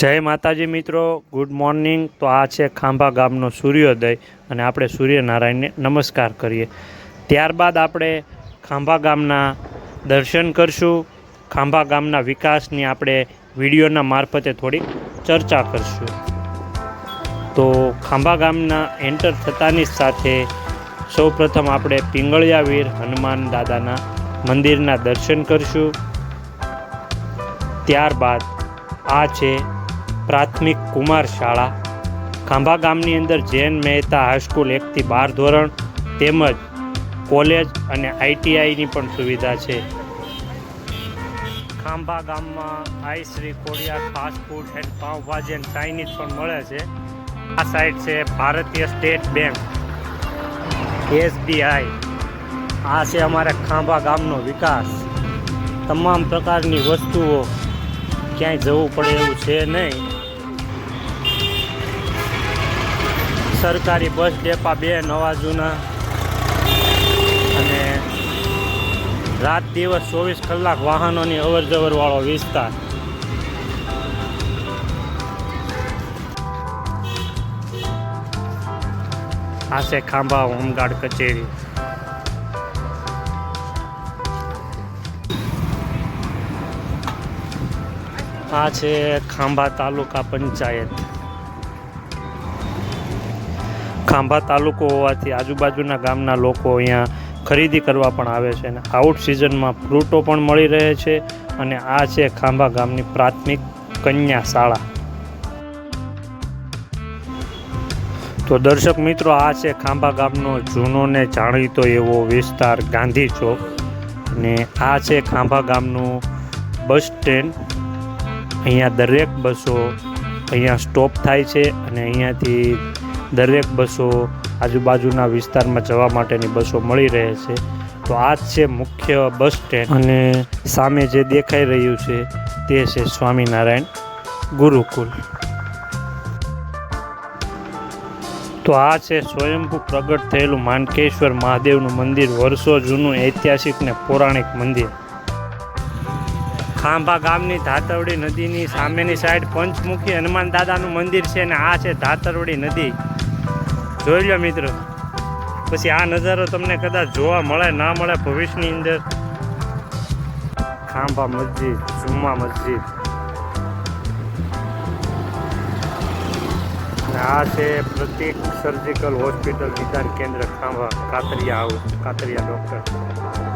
જય માતાજી મિત્રો ગુડ મોર્નિંગ તો આ છે ખાંભા ગામનો સૂર્યોદય અને આપણે સૂર્યનારાયણને નમસ્કાર કરીએ. ત્યારબાદ આપણે ખાંભા ગામના દર્શન કરશું. ખાંભા ગામના વિકાસની આપણે વિડીયોના મારફતે થોડીક ચર્ચા કરશું. તો ખાંભા ગામના એન્ટર થતાની જ સાથે સૌપ્રથમ આપણે પિંગળિયાવીર હનુમાન દાદાના મંદિરના દર્શન કરશું. ત્યારબાદ આ છે પ્રાથમિક કુમાર શાળા. ખાંભા ગામની અંદર જૈન મહેતા હાઈસ્કૂલ એકથી બાર ધોરણ તેમજ કોલેજ અને આઈટીઆઈની પણ સુવિધા છે. ખાંભા ગામમાં Aai Shri Koriya fast food and pav bhaji and Chinese પણ મળે છે. આ સાઈડ છે ભારતીય સ્ટેટ બેંક. એસબીઆઈ. આ છે અમારા ખાંભા ગામનો વિકાસ. તમામ પ્રકારની વસ્તુઓ ક્યાંય જવું પડે એવું છે નહીં. સરકારી બસ ડેપા બે, નવા જૂના. અને રાત દિવસ ચોવીસ કલાક વાહનોની અવર જવર વાળો વિસ્તાર. આ ખાંભા હોમગાર્ડ કચેરી. આ છે ખાંભા તાલુકા પંચાયત. ખાંભા તાલુકો હોવાથી આજુબાજુના ગામના લોકો અહીંયા ખરીદી કરવા પણ આવે છે અને આઉટ સિઝનમાં ફ્રૂટો પણ મળી રહે છે અને આ છે ખાંભા ગામની પ્રાથમિક કન્યા શાળા. તો દર્શક મિત્રો, આ છે ખાંભા ગામનો જૂનો ને જાણીતો એવો વિસ્તાર ગાંધી ચોક. અને આ છે ખાંભા ગામનું બસ સ્ટેન્ડ. અહીંયા દરેક બસો અહીંયા સ્ટોપ થાય છે અને અહીંયાથી દરેક બસો આજુબાજુના વિસ્તારમાં જવા માટેની બસો મળી રહે છે. તો આ જ છે મુખ્ય બસ સ્ટેન્ડ અને સામે જે દેખાઈ રહ્યું છે તે છે સ્વામિનારાયણ ગુરુકુલ. તો આ છે સ્વયંભૂ પ્રગટ થયેલું માનકેશ્વર મહાદેવનું મંદિર, વર્ષો જૂનું ઐતિહાસિક ને પૌરાણિક મંદિર. ખાંભા ગામની ધાતરવડી નદીની સામેની સાઈડ પંચમુખી હનુમાન દાદાનું મંદિર છે અને આ છે ધાતરવડી નદી. જોઈ લો મિત્રો. પછી આ નજારો તમને કદાચ જોવા મળે, ના મળે ભવિષ્યની અંદર. ખાંભા મસ્જિદ, જુમ્મા મસ્જિદ. આ છે પ્રતિક સર્જિકલ હોસ્પિટલ વિધાન કેન્દ્ર, ખાંભા, કાતરિયા હાઉસ કાતરિયા ડોક્ટર